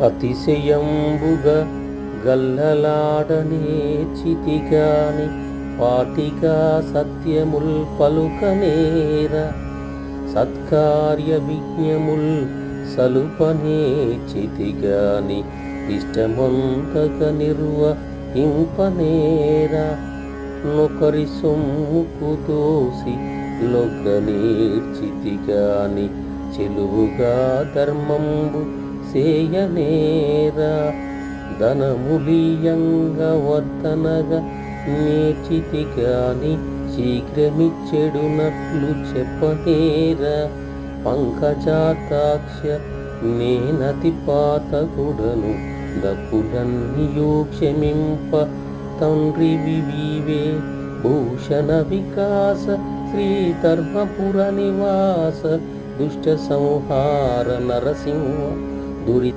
అతిశయంబుగా గల్లలాడనే చితిగాని పాటిగా సత్యముల్ పలుకనేర సత్కార్య విజ్ఞముల్ సలుపనే చితిగాని ఇష్టమంతక నిర్వహింపనేరా నొకరి సొమ్ముకు దోసి లొగ్గనేర్చితిగాని చెలువుగా ధర్మంబు సేయనేరా ధనములియంగ వర్తనగా నేర్చితి కాని శీఘ్రమిచ్చెడునట్లు చెప్పహేరా పంకజాతాక్ష నేనతి పాతకుడను దప్పులన్నీయో క్షమింప తండ్రి వివీవే. భూషణ వికాస శ్రీధర్మపుర నివాస. దుష్ట సంహార నరసింహ duri.